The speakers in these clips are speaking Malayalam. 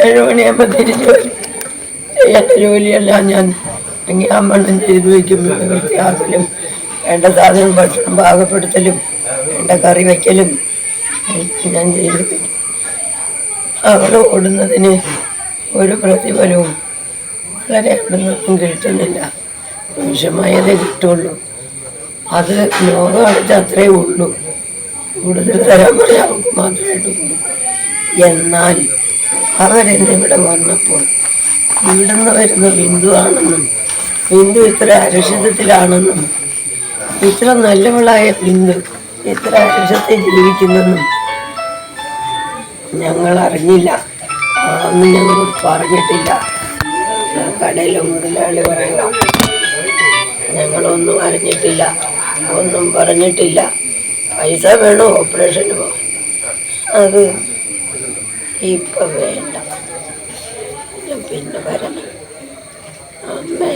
ഏഴ് മണിയാകുമ്പോൾ തിരിച്ചു വരും. എന്റെ ജോലിയെല്ലാം ഞാൻ ഇങ്ങാമണ്ണം ചെയ്തു വയ്ക്കും. വൃത്തിയാക്കലും വേണ്ട സാധനം ഭക്ഷണം പാകപ്പെടുത്തലും വേണ്ട കറി വയ്ക്കലും ഞാൻ ചെയ്തു അവൾ ഓടുന്നതിന് ഒരു പ്രതിഫലവും വളരെ അവിടെ നിന്നും കിട്ടുന്നില്ല. നിമിഷമായതേ കിട്ടുള്ളൂ. അത് ലോകം അത്രേ ഉള്ളൂ. കൂടുതൽ തരാൻ പറയാം മാത്രമായിട്ട് കൊടുക്കും എന്നാൽ അവരിന്ന് ഇവിടെ വന്നപ്പോൾ ഇവിടുന്ന് വരുന്ന ബിന്ദുവാണെന്നും ബിന്ദു ഇത്ര അരക്ഷിതത്തിലാണെന്നും ഇത്ര നല്ലവളായ ബിന്ദു ഇത്ര അരക്ഷത്തിൽ ജീവിക്കുന്നെന്നും ഞങ്ങൾ അറിഞ്ഞില്ല. അന്ന് ഞങ്ങൾ പറഞ്ഞിട്ടില്ല. കടയിലെ മുതലാളി പറയുക ഞങ്ങളൊന്നും അറിഞ്ഞിട്ടില്ല ഒന്നും പറഞ്ഞിട്ടില്ല. പൈസ വേണോ? ഓപ്പറേഷന് അത് ഇപ്പം വേണ്ട. പിന്നെ വരണം. അമ്മേ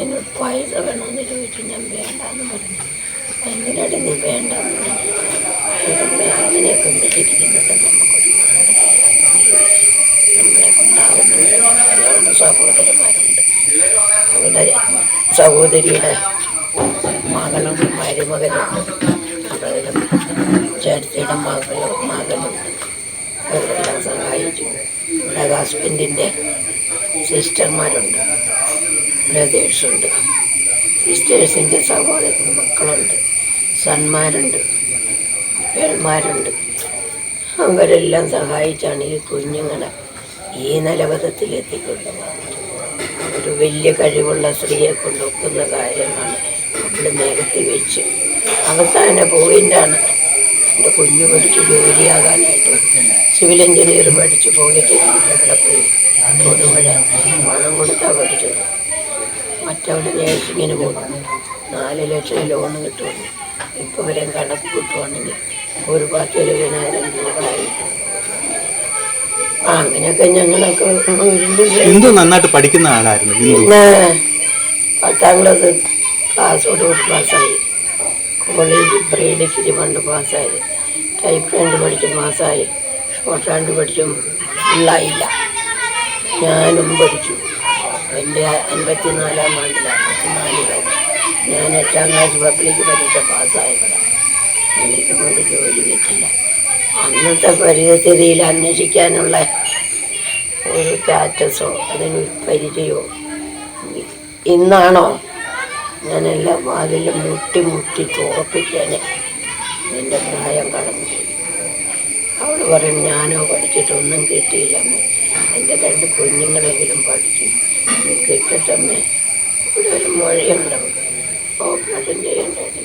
എന്നോട് പൈസ വേണമെന്ന് ചോദിച്ചു. ഞാൻ വേണ്ടെന്ന് പറഞ്ഞു. എന്തിനാടി നീ വേണ്ടെന്ന് പറഞ്ഞു? ഇതമ്മേ അങ്ങനെയൊക്കെ ഇരിക്കുന്നുണ്ട് നമുക്കൊരു നമ്മളെ കൊണ്ടാവുന്ന സഹോദരന്മാരുണ്ട്. അവിടെ സഹോദരിയുടെ മകളും മരുമകനുണ്ട് അവരുടെ ചേട്ടത്തിയുടെ മകളും മകനുണ്ട് അവരെല്ലാം സഹായിച്ചു ഹസ്ബൻഡിന്റെ സിസ്റ്റർമാരുണ്ട് ബ്രദേഴ്സുണ്ട്. സിസ്റ്റേഴ്സിന്റെ സഹോദര മക്കളുണ്ട്. സന്മാരുണ്ട്. പേൾമാരുണ്ട് അവരെല്ലാം സഹായിച്ചാണ് ഈ കുഞ്ഞുങ്ങളെ ഈ നിലവതത്തിൽ എത്തിക്കൊണ്ടുപോകുന്നത് ഒരു വലിയ കഴിവുള്ള സ്ത്രീയെ കൊണ്ടൊക്കുന്ന കാര്യമാണ് അവിടെ നിരത്തി വെച്ച്. അവസാന പോയിന്റാണ് എന്റെ കുഞ്ഞ് പഠിച്ചു ജോലിയാകാനായിട്ട് സിവിൽ എഞ്ചിനീയർ പഠിച്ചു പോയിട്ട് അവിടെ പോയി. തൊടുപുഴ. പണം കൊടുത്താൽ പഠിച്ചത് മറ്റവിടെ നേഴ്സിങ്ങിന് പോകുന്നു നാല് ലക്ഷം ലോൺ കിട്ടുമെന്ന് ഇപ്പോൾ വരെ കണക്ക് കിട്ടുവാണെങ്കിൽ ഒരു പത്ത് ഇരുപതിനായിരം രൂപ അങ്ങനെയൊക്കെ ഞങ്ങളൊക്കെ നന്നായിട്ട് പഠിക്കുന്ന ആളായിരുന്നു പിന്നെ പത്താം ക്ലാസ് കൂടി പാസ്സായി കോളേജ് പ്രീ ഡിഗ്രി പണ്ട് പാസ്സായി ടൈപ്പ് രണ്ട് പഠിച്ച് പാസ്സായി ഷോർട്ട് പഠിച്ചും ഫുള്ളായില്ല ഞാനും പഠിച്ചു. എന്റെ അൻപത്തിനാലാം ആണ്ടിൽ അമ്പത്തിനാലിൽ ഞാൻ എട്ടാം ക്ലാസ് പബ്ലിക് പരീക്ഷ പാസ്സായതാണ് എനിക്ക് കൊണ്ട് ജോലി കിട്ടില്ല. അന്നത്തെ പരിസ്ഥിതിയിൽ അന്വേഷിക്കാനുള്ള ഒരു സ്റ്റാറ്റസോ അതിനൊരു പരിചയമോ ഇന്നാണോ? ഞാനെല്ലാം വാതിലും മുട്ടി മുട്ടി തോർപ്പിക്കാനേ എന്റെ പ്രായം കടന്നുപോയി അവൾ പറയും ഞാനോ പഠിച്ചിട്ടൊന്നും കിട്ടിയില്ലമ്മേ എന്റെ രണ്ട് കുഞ്ഞുങ്ങളെങ്കിലും പഠിച്ചു. കിട്ടട്ടമ്മേ ഇവിടെ ഒരു മൊഴിയുണ്ടാവും ഓപ്പറേഷൻ ചെയ്യേണ്ടത്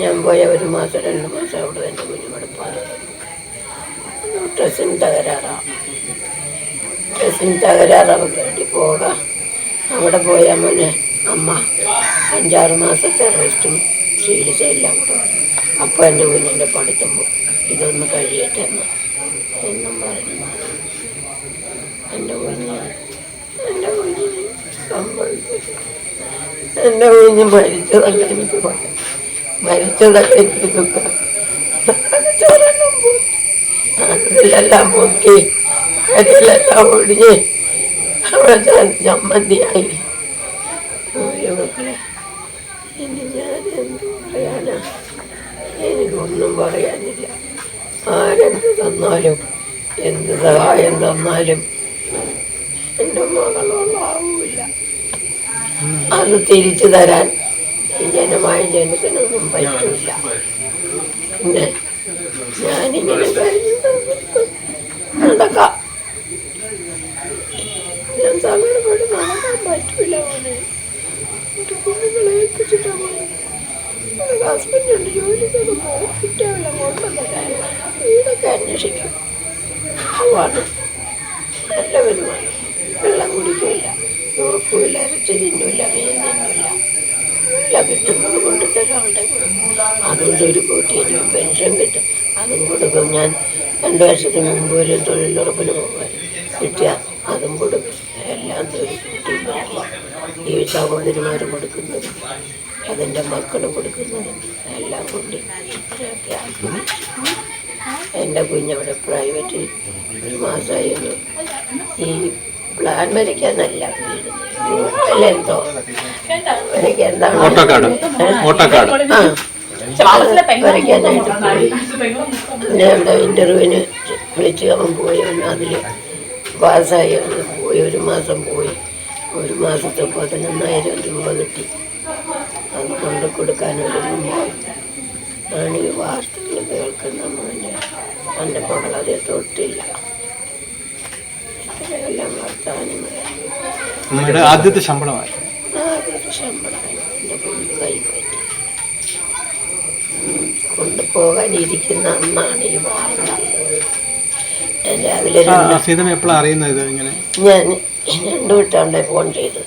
ഞാൻ പോയ ഒരു മാസം രണ്ട് മാസം അവിടെ എന്റെ കുഞ്ഞുങ്ങളെ പാടും ഡ്രസ്സിന് തകരാറാണ് ഡ്രസ്സിന് തകരാറാവും വേണ്ടി പോകാം? അവിടെ പോയാൽ മോനെ അമ്മ അഞ്ചാറ് മാസത്തെ റെസ്റ്റും ചികിത്സയെല്ലാം കൂടെ. അപ്പോൾ എന്റെ കുഞ്ഞിന്റെ പഠിത്തം ഇതൊന്ന് കഴിയട്ടെ എന്ന് എന്നും പറഞ്ഞു. എന്റെ കുഞ്ഞ്. എന്റെ കുഞ്ഞിന് എന്റെ കുഞ്ഞ് മരിച്ചതല്ല എനിക്ക് പറയാം. മരിച്ചതല്ല എനിക്ക് ദുഃഖം. അതിലെല്ലാം പൊട്ടി. അതിലെല്ലാം ഒടിഞ്ഞ്. ചമ്മന്തിയായി. ഇനി ഞാൻ എന്ത് എനിക്കൊന്നും പറയാനില്ല. ആരെന്ത് തന്നാലും എന്ത് സഹായം തന്നാലും എന്റെ മകളോളാവൂല അത് തിരിച്ചു തരാൻ ജനമായ ജനത്തിനൊന്നും പറ്റില്ല പിന്നെ ഞാനിങ്ങനെ നടക്കാം. ഞാൻ സങ്കടപ്പെട്ട് നടക്കാൻ പറ്റൂല മോനെ. എന്റെ കുഞ്ഞുങ്ങളെ ഏൽപ്പിച്ചിട്ടാ പോകുന്നത് ഹസ്ബൻഡുണ്ട് ജോലിക്കൊക്കെ പോകും. കൊണ്ടുവന്നിട്ടാണ് വീടൊക്കെ അന്വേഷിക്കും. പോവാണ്. നല്ലവരുമാണ് വെള്ളം കുടിക്കില്ല. ഉറപ്പില്ല ഇറച്ചി തിന്നില്ല മീൻ തിന്നില്ല. എല്ലാം കിട്ടുന്നത് കൊണ്ട് തരാളുടെ അതും ഒരു കൂട്ടിയിട്ട് പെൻഷൻ കിട്ടും. അതും കൊടുക്കും ഞാൻ. രണ്ട് വർഷത്തിന് മുമ്പ് ഒരു തൊഴിലുറപ്പിന് പോകാൻ കിട്ടിയ അതും കൊടുക്കും. എല്ലാം തൊഴിൽ കൂട്ടി ഈ സഹോദരിമാർ കൊടുക്കുന്നത് അതിന്റെ മക്കൾ കൊടുക്കുന്നത് എല്ലാം കൊണ്ട് ഇത്രയൊക്കെ ആക്കി. എന്റെ കുഞ്ഞവിടെ പ്രൈവറ്റ് ഒരു മാസമായിരുന്നു. ഈ പ്ലാൻ അല്ല എന്തോ? എനിക്ക് എന്താണ് ഓട്ടോക്കാട്. ഓട്ടോക്കാട്. ആ. വരയ്ക്കാനായിട്ട് പോയി. പിന്നെ അവിടെ ഇന്റർവ്യൂവിന് വിളിച്ച് അവൻ പോയി. അതിൽ പാസ്സായി. പോയി. ഒരു മാസം പോയി. ഒരു മാസത്തെ പതിനൊന്നായിരം രൂപ കിട്ടി. കൊണ്ട് കൊടുക്കാനൊരുങ്ങുമ്പോൾ ആണ് ഈ വാർത്തകൾ കേൾക്കുന്ന മോനെ. എന്റെ മകൾ അതേ തൊട്ടില്ല. ഇത്രയെല്ലാം വർത്തമാനങ്ങൾ അമ്മയുടെ ആദ്യത്തെ ശമ്പളമായി ആദ്യത്തെ ശമ്പളമായി എന്റെ കുഞ്ഞു കൈ പറ്റി കൊണ്ടുപോകാനിരിക്കുന്ന അന്നാണ് ഈ വാർത്ത. ഞാൻ രാവിലെ ആ, സീതമ്മ എപ്പോഴാണ് അറിയുന്നത് ഇങ്ങനെ? ഞാൻ രണ്ട് വിട്ടാണ്ടേ ഫോൺ ചെയ്ത്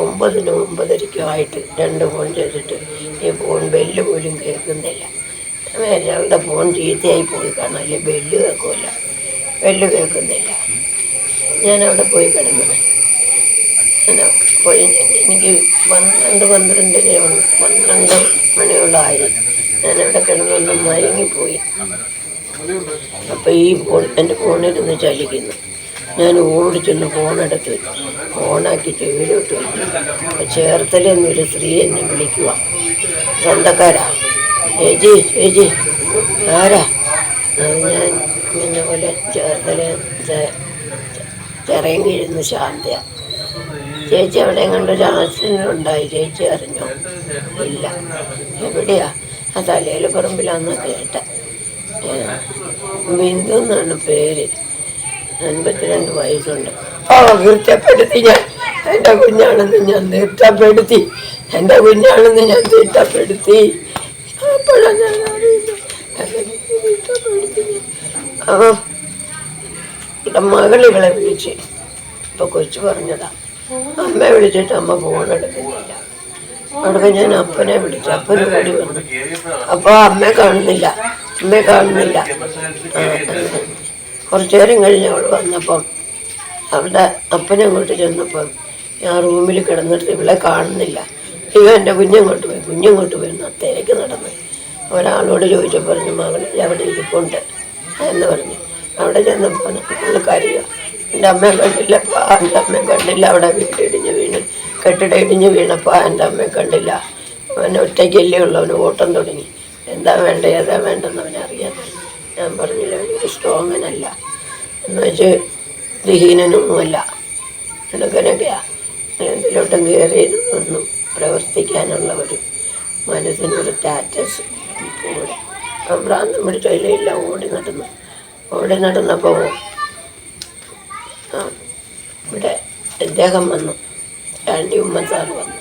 ഒമ്പതിനും ഒമ്പതരയ്ക്കും ആയിട്ട് രണ്ട് ഫോൺ ചെയ്തിട്ട് ഈ ഫോൺ ബെല്ല് പോലും കേൾക്കുന്നില്ല. രണ്ട് ഫോൺ ചീത്തയായി പോയി കാണാം അല്ലെ ബെല്ല് കേൾക്കില്ല. ബെല്ല് കേൾക്കുന്നില്ല. ഞാൻ അവിടെ പോയി കിടന്നത് ഞാൻ പോയി എനിക്ക് പന്ത്രണ്ട് പന്ത്രണ്ടര പന്ത്രണ്ട് മണിയോളമായി ഞാനവിടെ കിടന്നൊന്ന് മയങ്ങിപ്പോയി. അപ്പോൾ ഈ ഫോൺ എന്റെ ഫോണിരുന്ന് ചലിക്കുന്നു. ഞാൻ ഓടി ചെന്ന് ഫോണെടുത്ത് ഫോണാക്കി ചെവിയിലോട്ട് വെച്ചു. അപ്പോൾ ചേർത്തലെന്നൊരു സ്ത്രീ എന്നെ വിളിക്കുക. സ്വന്തക്കാരാ. ചേച്ചി ചേച്ചി ആരാ? ഞാൻ ഇങ്ങനെ പോലെ ചേർത്തല ചെറിയ കിഴുന്ന് ശാന്തയ. ചേച്ചി അവിടെ കണ്ടൊരു ആക്സിഡന്റ് ഉണ്ടായി. ചേച്ചി അറിഞ്ഞോ? ഇല്ല. എവിടെയാ? ആ തലയിൽ പറമ്പിലാന്ന് കേട്ട. ബിന്ദു എന്നാണ് പേര്. അൻപത്തിരണ്ട് വയസ്സുണ്ട്. ഓ തീർച്ചപ്പെടുത്തി ഞാൻ എന്റെ കുഞ്ഞാണെന്ന് ഞാൻ തീർച്ചപ്പെടുത്തി എന്റെ കുഞ്ഞാണെന്ന് ഞാൻ തീർച്ചപ്പെടുത്തി അപ്പോഴാണ് ഞാൻ അറിയുന്നത്. അപ്പം ഇവിടെ മകൾ വിളിച്ച് ഇപ്പൊ കൊച്ചു പറഞ്ഞതാ. അമ്മ വിളിച്ചിട്ട് അമ്മ ഫോൺ എടുക്കുന്നില്ല. അവിടെ ഞാൻ അപ്പനെ വിളിച്ചു. അപ്പന് കൂടി വന്നു. അപ്പോൾ അമ്മയെ കാണുന്നില്ല. അമ്മയെ കാണുന്നില്ല. ആ, കുറച്ചു നേരം കഴിഞ്ഞ് അവൾ വന്നപ്പം അവളുടെ അപ്പനെ അങ്ങോട്ട് ചെന്നപ്പം ഞാൻ റൂമിൽ കിടന്നിട്ട് ഇവളെ കാണുന്നില്ല. ഇവ എന്റെ കുഞ്ഞങ്ങോട്ട് പോയി കുഞ്ഞങ്ങോട്ട് പോയി അത്തേക്ക് നടന്ന് ഒരാളോട് ചോദിച്ചപ്പോൾ പറഞ്ഞു മകളിൽ അവിടെ ഇരിപ്പുണ്ട് എന്ന് പറഞ്ഞു. അവിടെ ചെന്നപ്പോൾ പുള്ളിക്കാരിയോ എന്റെ അമ്മയെ കണ്ടില്ലപ്പാ എന്റെ അമ്മയെ കണ്ടില്ല അവിടെ വീട്ടിടിഞ്ഞ് വീണ് കെട്ടിട ഇടിഞ്ഞ് വീണപ്പോൾ എന്റെ അമ്മയെ കണ്ടില്ല. അവൻ ഒറ്റയ്ക്കല്ലേ ഉള്ളൂ അവന് ഓട്ടം തുടങ്ങി. എന്താ വേണ്ട ഏതാ വേണ്ടെന്ന് അവനറിയാൻ ഞാൻ പറഞ്ഞില്ല. സ്ട്രോങ്ങനല്ല എന്ന് വെച്ച് വിഹീനനൊന്നുമല്ല എടുക്കനൊക്കെയാ എന്തിലോട്ടും കയറി ഒന്നും പ്രവർത്തിക്കാനുള്ള ഒരു മനസ്സിനൊരു സ്റ്റാറ്റസ് കൂടെ അപ്പം ഭ്രാന്തം പിടിച്ച ഇല്ല ഓടി നടന്നു. ഓടി നടന്നപ്പോൾ ഇവിടെ അദ്ദേഹം വന്നു. ചാണ്ടി ഉമ്മൻ സാർ വന്നു.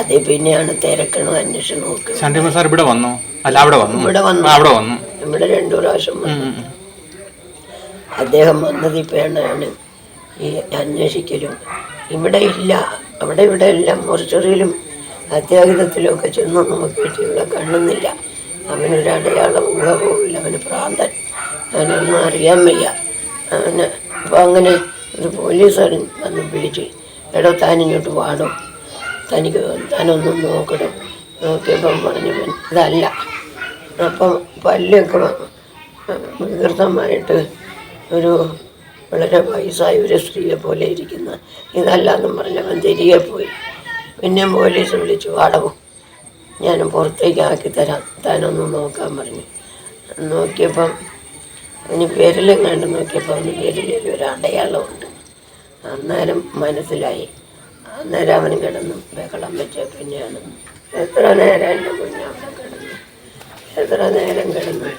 അതിൽ പിന്നെയാണ് തിരക്കണോ അന്വേഷണം ഒക്കെ. ശാന്തിമ സാർ ഇവിടെ വന്നോ. അല്ല അവിടെ വന്നു. ഇവിടെ വന്നു. ഇവിടെ രണ്ടു പ്രാവശ്യം അദ്ദേഹം വന്നത് ഇപ്പോഴാണ് ഈ അന്വേഷിക്കലും. ഇവിടെ ഇല്ല. അവിടെ ഇവിടെ എല്ലാം മോർച്ചറിയിലും അത്യാഹിതത്തിലും ഒക്കെ ചെന്ന് നമുക്ക് ഇവിടെ കാണുന്നില്ല അവനൊരു അടയാളം മുഖവുമില്ല അവന് പ്രാന്തൻ. അവനൊന്നും അറിയാൻ വയ്യ. അവന് അപ്പോൾ അങ്ങനെ ഒരു പോലീസുകാരൻ വന്ന് പിടിച്ച് എടോ താൻ ഇങ്ങോട്ട് വാടോ. തനിക്ക് താനൊന്നും നോക്കണം നോക്കിയപ്പം പറഞ്ഞു "ഇവൻ ഇതല്ല അപ്പം പല്ലൊക്കെ വികൃതമായിട്ട് ഒരു വളരെ വയസ്സായ ഒരു സ്ത്രീയെ പോലെ ഇരിക്കുന്ന ഇതല്ലാന്നും പറഞ്ഞവൻ തിരികെ പോയി. പിന്നെ പോലീസ് വിളിച്ചു അടവും ഞാൻ പുറത്തേക്ക് ആക്കി തരാം താനൊന്ന് നോക്കാൻ പറഞ്ഞു. നോക്കിയപ്പം ഇനി വിരലും കണ്ട് നോക്കിയപ്പോൾ അവന് വിരലിൽ ഒരു അടയാളമുണ്ട്. അന്നേരം മനസ്സിലായി. അന്നേരം അവന് കിടന്നു ബഹളം വെച്ച പിന്നെയാണ് എത്ര നേരം എന്റെ കുഞ്ഞവിടെ എത്ര നേരം കിടന്നു?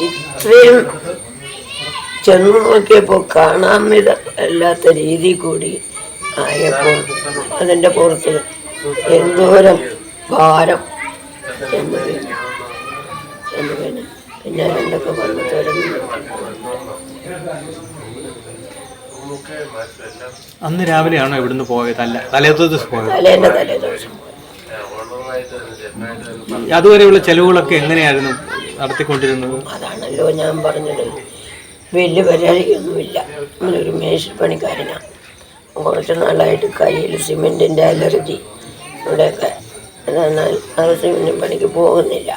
ഇത്രയും ചെന്ന് കാണാൻ വിധ അല്ലാത്ത രീതി കൂടി ആയപ്പോൾ അതിന്റെ പുറത്ത് എന്തോരം ഭാരം ചെന്ന് വീണു ചെന്ന് വീണു പിന്നെ എന്തൊക്കെ വന്ന് അന്ന് രാവിലെയാണോ ഇവിടുന്ന് പോയത്? അല്ല തലേത്തെ ദിവസം പോയത്. അതുവരെയുള്ള ചെലവുകളൊക്കെ എങ്ങനെയായിരുന്നു നടത്തിക്കൊണ്ടിരുന്നത്? അതാണല്ലോ ഞാൻ പറഞ്ഞത്. വലിയ പരാതിയൊന്നുമില്ല ഇങ്ങനൊരു മേശപ്പണിക്കാരനാണ് കുറച്ച് നാളായിട്ട് കയ്യിൽ സിമെന്റിന്റെ അലർജി. ഇവിടെയൊക്കെ. എന്നാൽ അത് സിമെന്റും പണിക്ക് പോകുന്നില്ല.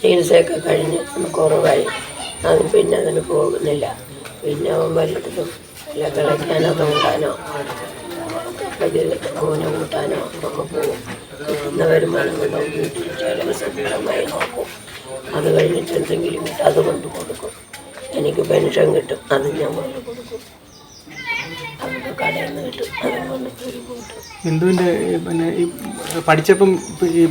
ചികിത്സയൊക്കെ കഴിഞ്ഞ് കുറവായി. അത് പിന്നെ അതിന് പോകുന്നില്ല. പിന്നെ അവൻ വല്ലതും വല്ല തിളയ്ക്കാനോ തോണ്ടാനോ വലിയ കൂന കൂട്ടാനോ ഒക്കെ പോകും കിട്ടുന്ന വരുമാനം കൊണ്ട് വീട്ടിൽ സ്വന്തമായി നോക്കും. അത് കഴിഞ്ഞിട്ട് എന്തെങ്കിലും കിട്ടും അത് കൊണ്ട് കൊടുക്കും. എനിക്ക് പെൻഷൻ കിട്ടും അത് ഞാൻ കൊണ്ട് കൊടുക്കും. കടയിൽ നിന്ന് കിട്ടും അതും കൊണ്ട് ബിന്ദുവിന്റെ പിന്നെ ഈ പഠിച്ചപ്പം ഈ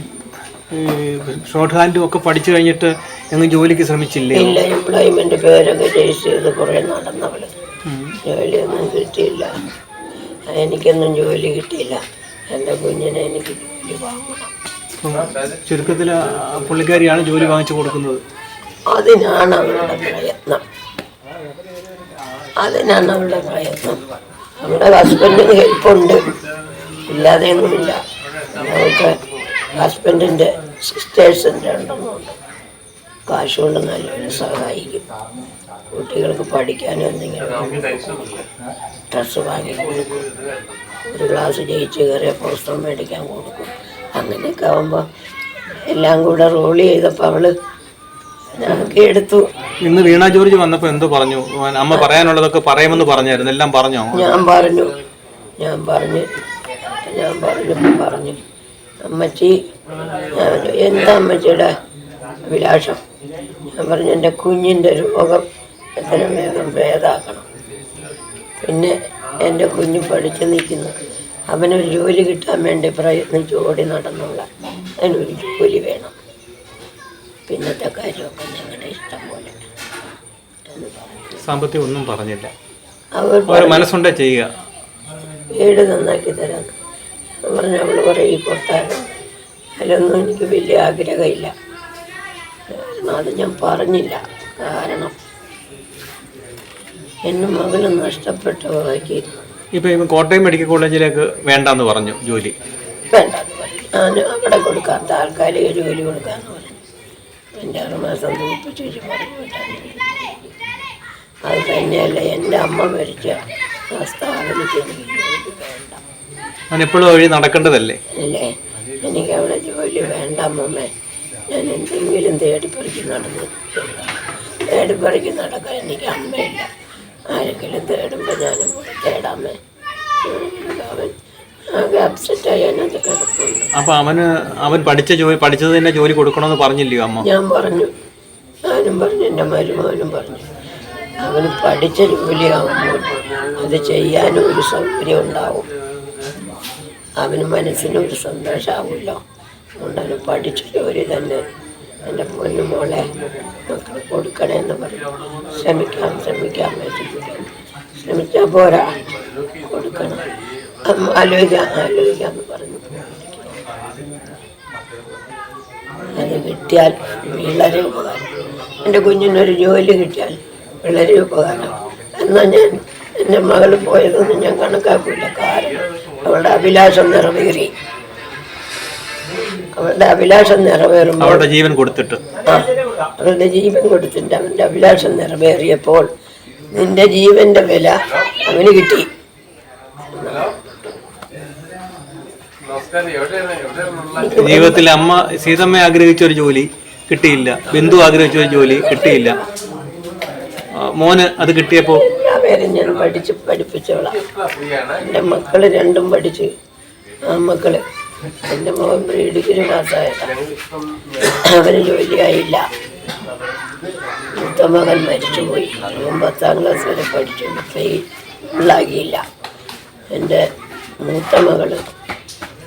ഷോർട്ട് ഹാൻഡും ഒക്കെ പഠിച്ചു കഴിഞ്ഞിട്ട് ഞങ്ങൾ ജോലിക്ക് ശ്രമിച്ചില്ലേ? ഇല്ല എംപ്ലോയ്മെന്റ് പേരൊക്കെ രജിസ്റ്റർ ചെയ്ത് കുറേ നടന്നവൾ. ജോലിയൊന്നും കിട്ടിയില്ല. എനിക്കൊന്നും ജോലി കിട്ടിയില്ല. എന്റെ കുഞ്ഞിനെ എനിക്ക് ജോലി വാങ്ങണം. ചുരുക്കത്തിൽ പുള്ളിക്കാരിയാണ് ജോലി വാങ്ങിച്ചു കൊടുക്കുന്നത്. അതിനാണ് അവളുടെ പ്രയത്നം. അതിനാണ് അവളുടെ പ്രയത്നം. നമ്മുടെ ഹസ്ബൻഡിന് ഹെൽപ്പുണ്ട് ഇല്ലാതെയൊന്നുമില്ല. നമുക്ക് ഹസ്ബൻഡിന്റെ സിസ്റ്റേഴ്സിന്റെ ഉണ്ടെന്നുണ്ട് കാശുകൊണ്ട് നല്ലവരെ സഹായിക്കും. കുട്ടികൾക്ക് പഠിക്കാനും എന്തെങ്കിലും ഡ്രസ്സ് വാങ്ങി കൊടുക്കും. ഒരു ക്ലാസ് ജയിച്ച് കയറിയ പുസ്തകം മേടിക്കാൻ കൊടുക്കും. അങ്ങനെയൊക്കെ ആകുമ്പോൾ എല്ലാം കൂടെ റോൾ ചെയ്തപ്പോൾ അവൾ ഞങ്ങൾക്ക് എടുത്തു. ഇന്ന് വീണ ജോർജ് വന്നപ്പോൾ എന്തോ പറഞ്ഞു? അമ്മ പറയാനുള്ളതൊക്കെ പറയുമെന്ന് പറഞ്ഞായിരുന്നു. എല്ലാം പറഞ്ഞോ? ഞാൻ പറഞ്ഞു. ഞാൻ പറഞ്ഞു. ഞാൻ പറഞ്ഞു പറഞ്ഞു. അമ്മച്ചി എന്താ അമ്മച്ചിയുടെ അഭിലാഷം? ഞാൻ പറഞ്ഞു എന്റെ കുഞ്ഞിന്റെ രോഗം. എത്രയും വേഗം ഭേദമാക്കണം പിന്നെ എന്റെ കുഞ്ഞ് പഠിച്ചു നിൽക്കുന്നു. അവനൊരു ജോലി കിട്ടാൻ വേണ്ടി പ്രയത്നിച്ച് ഓടി നടന്നുള്ള അതിനൊരു ജോലി വേണം. പിന്നത്തെ കാര്യമൊക്കെ ഞങ്ങളുടെ ഇഷ്ടം പോലെ. സാമ്പത്തികം ഒന്നും പറഞ്ഞില്ല. അവർ മനസ്സുണ്ടേ ചെയ്യുക. വീട് നന്നാക്കി തരാം. പറഞ്ഞ അവൾ കുറേ കൊട്ടാരം അതിലൊന്നും എനിക്ക് വലിയ ആഗ്രഹമില്ല. അത് ഞാൻ പറഞ്ഞില്ല. കാരണം എന്നെ മകളും നഷ്ടപ്പെട്ടവരാക്കി ഇപ്പൊ കോട്ടയം മെഡിക്കൽ കോളേജിലേക്ക് വേണ്ടെന്ന് പറഞ്ഞു ജോലി. വേണ്ട ഞാൻ അവിടെ കൊടുക്കാൻ താൽക്കാലിക ജോലി കൊടുക്കാന്ന് പറഞ്ഞു. എന്റെ ആറ് മാസം തൂപ്പിച്ച് പറഞ്ഞു അത് തന്നെയല്ല എന്റെ അമ്മ മരിച്ച ആ സ്ഥാപനത്തിൽ എനിക്ക് വേണ്ട വഴി നടക്കേണ്ടതല്ലേ? അല്ലേ? എനിക്ക് അവിടെ ജോലി വേണ്ട അമ്മമ്മേ. ഞാൻ എന്തെങ്കിലും തേടിപ്പറിക്ക് നടന്നു. തേടിപ്പറിക്ക് നടക്കാൻ എനിക്ക് അമ്മയില്ല. ആരെങ്കിലും തേടുമ്പോൾ ഞാനും കൂടെ തേടാമേ. അവൻ ആകെ അപ്സെറ്റായി അതിനകത്ത് കിടപ്പുണ്ട്. അപ്പൊ അവന് അവൻ പഠിച്ച ജോലി പഠിച്ചത് തന്നെ ജോലി കൊടുക്കണമെന്ന് പറഞ്ഞില്ലയോ അമ്മ? ഞാൻ പറഞ്ഞു. ഞാനും പറഞ്ഞു എന്റെ മരുമകനും പറഞ്ഞു. അവന് പഠിച്ച ജോലിയാകുമ്പോൾ അത് ചെയ്യാനും ഒരു സൗകര്യം ഉണ്ടാവും. അവന് മനസ്സിനൊരു സന്തോഷമാവുമല്ലോ അതുകൊണ്ട് അവന് പഠിച്ച ജോലി തന്നെ എന്റെ പൊന്നു മോളെ മക്കൾ കൊടുക്കണമെന്ന് പറഞ്ഞു ശ്രമിക്കാം ശ്രമിക്കാം ശ്രമിച്ചാൽ പോരാ. കൊടുക്കണം. ആലോചിക്കാം ആലോചിക്കാം എന്ന് പറഞ്ഞു. അത് കിട്ടിയാൽ വളരെ ഉപകാരം. എന്റെ കുഞ്ഞിനൊരു ജോലി കിട്ടിയാൽ വളരെ ഉപകാരം. എന്നാൽ ഞാൻ എന്റെ മകൾ പോയതൊന്നും ഞാൻ കണക്കാക്കില്ല കാരണം അവളുടെ അഭിലാഷം നിറവേറി. അവളുടെ അഭിലാഷം നിറവേറുമ്പോൾ അവരുടെ ജീവൻ കൊടുത്തിട്ട്. ആ, അവളുടെ ജീവൻ കൊടുത്തിട്ട് അവന്റെ അഭിലാഷം നിറവേറിയപ്പോൾ നിന്റെ ജീവന്റെ വില അവന് കിട്ടി. ജീവിതത്തിൽ അമ്മ സീതമ്മ ആഗ്രഹിച്ച ഒരു ജോലി കിട്ടിയില്ല. ബിന്ദു ആഗ്രഹിച്ച ഒരു ജോലി കിട്ടിയില്ല. മോന് അത് കിട്ടിയപ്പോ പേരും ഞാൻ പഠിച്ച് പഠിപ്പിച്ചോളാം എന്റെ മക്കൾ രണ്ടും പഠിച്ച്. ആ മക്കൾ എന്റെ മോൻ ഡിഗ്രി പാസ്സായതാണ് അവന് ജോലിയായില്ല. മൂത്ത മകൻ മരിച്ചുപോയി. അവൻ പത്താം ക്ലാസ് വരെ പഠിച്ചു. ഫെയിൽ ഉള്ളാകിയില്ല എന്റെ മൂത്ത മകൾ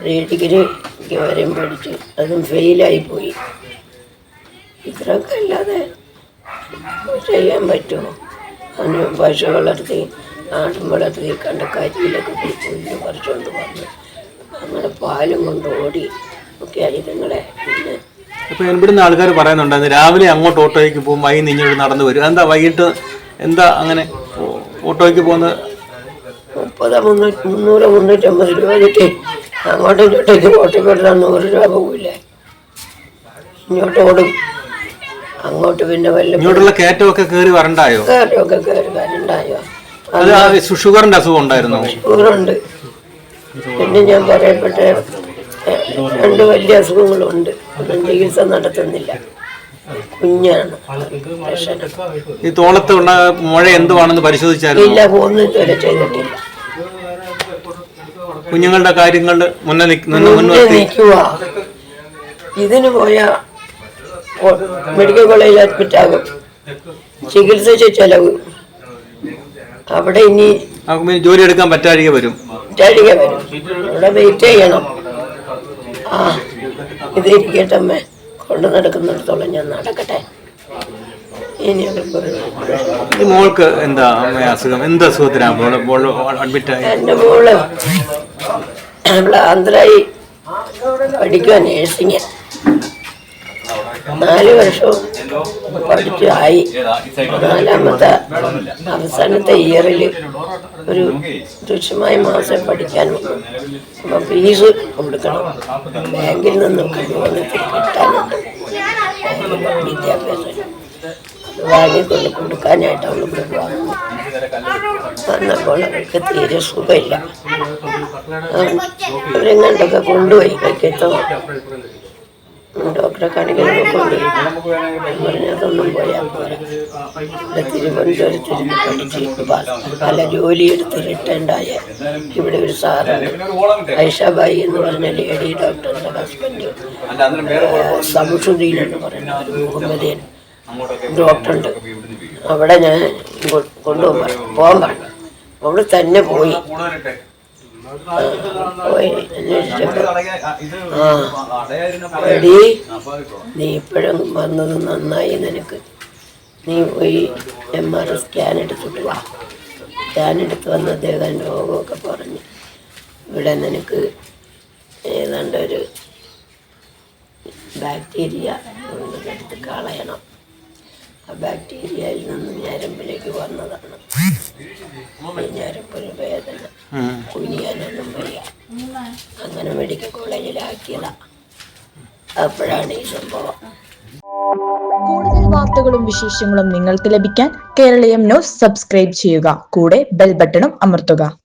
പ്രീ ഡിഗ്രിക്ക് വരെയും പഠിച്ചു. അതും ഫെയിലായി പോയി. ഇത്രയൊക്കെ അല്ലാതെ ചെയ്യാൻ പറ്റുമോ? അതിന് പശു വളർത്തി ആട്ടും വളർത്തി കണ്ട പോയി പുല്ല് പറിച്ചുകൊണ്ട് വന്ന്. അങ്ങനെ പാലും കൊണ്ട് ഓടി ഒക്കെ ഇതുങ്ങളെ പിന്നെ ഇപ്പൊ ഇവിടുന്ന് ആൾക്കാർ പറയുന്നുണ്ടായിരുന്നു രാവിലെ അങ്ങോട്ട് ഓട്ടോയ്ക്ക് പോകും വൈകുന്നേരം ഇങ്ങോട്ട് നടന്നു വരും. എന്താ വൈകിട്ട് എന്താ അങ്ങനെ ഓട്ടോയ്ക്ക് പോകുന്ന മുപ്പത് മുന്നൂറ്റി മുന്നൂറ് മുന്നൂറ്റമ്പത് രൂപ കിട്ടി. അങ്ങോട്ടും ഇങ്ങോട്ടേക്ക് ഓട്ടോയ്ക്ക് കൊടുത്താൽ നൂറ് രൂപ പോകില്ലേ ഇങ്ങോട്ട് ഓടും. അങ്ങോട്ട് പിന്നെ വല്ല ഇങ്ങോട്ടുള്ള കയറ്റമൊക്കെ കയറി വരണ്ടായോ? കയറ്റമൊക്കെ കയറി വരണ്ടായോ? അത് ഷുഗറിന്റെ അസുഖം ഉണ്ടായിരുന്നു? ഷുഗറുണ്ട്. പിന്നെ ഞാൻ പറയപ്പെട്ട രണ്ട് വലിയ അസുഖങ്ങളുണ്ട്. ഒന്നും ചികിത്സ നടത്തുന്നില്ല. കുഞ്ഞാണ്. ഈ തോളത്ത് ഉള്ള മുഴ എന്തുവാണെന്ന് പരിശോധിച്ചാലും? ഇല്ല ഒന്നും ഇതുവരെ ചെയ്തിട്ടില്ല. കുഞ്ഞുങ്ങളുടെ കാര്യങ്ങൾ മുന്നേ നിക്ക്- നിന്ന് മുന്നേ മുൻനിർത്തി. നിൽക്കുക ഇതിന് പോയ മെഡിക്കൽ കോളേജിൽ അഡ്മിറ്റ് ആകും ചികിത്സിച്ച ചെലവ്. അവിടെ ഇനി ജോലി എടുക്കാൻ പറ്റാതിരിക്കെ വരും. ചടിക വരും. അവിടെ വെയിറ്റ് ചെയ്യണം. ആ ഇത് ഇരിക്കട്ടെ അമ്മേ കൊണ്ട് നടക്കുന്നിടത്തോളം ഞാൻ നടക്കട്ടെ. ഈ മോൾക്ക് എന്താ അസുഖം? എന്ത് അസുഖത്തിനാണ് അഡ്മിറ്റ് എന്റെ മോൾ അവൾ ആന്ധ്രായി പഠിക്കുക നേഴ്സിങ് നാല് വർഷവും പഠിച്ചു ആയി നാലാമത്തെ അവസാനത്തെ ഇയറിൽ ഒരു തുച്ഛമായ മാസം പഠിക്കാൻ അപ്പം ഫീസ് കൊടുക്കണം. ബാങ്കിൽ നിന്നും ലോൺ കിട്ടാനുണ്ട് വിദ്യാഭ്യാസം. വാങ്ങി കൊണ്ട് കൊടുക്കാനായിട്ട് അവൾ വന്നപ്പോൾ അവൾക്ക് തീരെ സുഖമില്ല. അവരെങ്ങാണ്ടൊക്കെ കൊണ്ടുപോയി വൈക്കത്തോ ഡോക്ടറെ കാണിക്കാനൊക്കെ കൊണ്ടുപോയി പറഞ്ഞ് അതൊന്നും പോയാൽ പോരാ. ഇവിടെ പഠിച്ച് പല ജോലിയെടുത്ത് റിട്ടേണ്ടായ ഇവിടെ ഒരു സാറുണ്ട് ഐഷാബായി എന്ന് പറഞ്ഞ ലേഡി ഡോക്ടറുടെ ഹസ്ബൻഡ് സമുഷുദ്ദീൻ എന്ന് പറയുന്ന ഒരു മുഹമ്മദിയൻ ഡോക്ടറുണ്ട് അവിടെ ഞാൻ കൊ- കൊണ്ടുപോകാൻ പോകാൻ പറഞ്ഞു അവിടെ തന്നെ പോയി. എടീ നീ ഇപ്പോഴും വന്നത് നന്നായി നിനക്ക്. നീ പോയി എം ആർ ഐ സ്കാൻ എടുത്തിട്ട് വാ. സ്കാൻ എടുത്ത് വന്ന് അദ്ദേഹം രോഗമൊക്കെ പറഞ്ഞ്. ഇവിടെ നിനക്ക് ഏതാണ്ട് ഒരു ബാക്ടീരിയ എടുത്ത് കളയണം. ആ ബാക്ടീരിയയിൽ നിന്ന് ഞരമ്പിലേക്ക് വന്നതാണ്. ഈ ഞരമ്പിന് വേദന. ഉം. കുനിയാനൊന്നും വയ്യ അങ്ങനെ മെഡിക്കൽ കോളേജിലാക്കിയതാ. അപ്പോഴാണ് ഈ സംഭവം. കൂടുതൽ വാർത്തകളും വിശേഷങ്ങളും നിങ്ങൾക്ക് ലഭിക്കാൻ കേരളീയം ന്യൂസ് സബ്സ്ക്രൈബ് ചെയ്യുക. കൂടെ ബെൽ ബട്ടണും അമർത്തുക.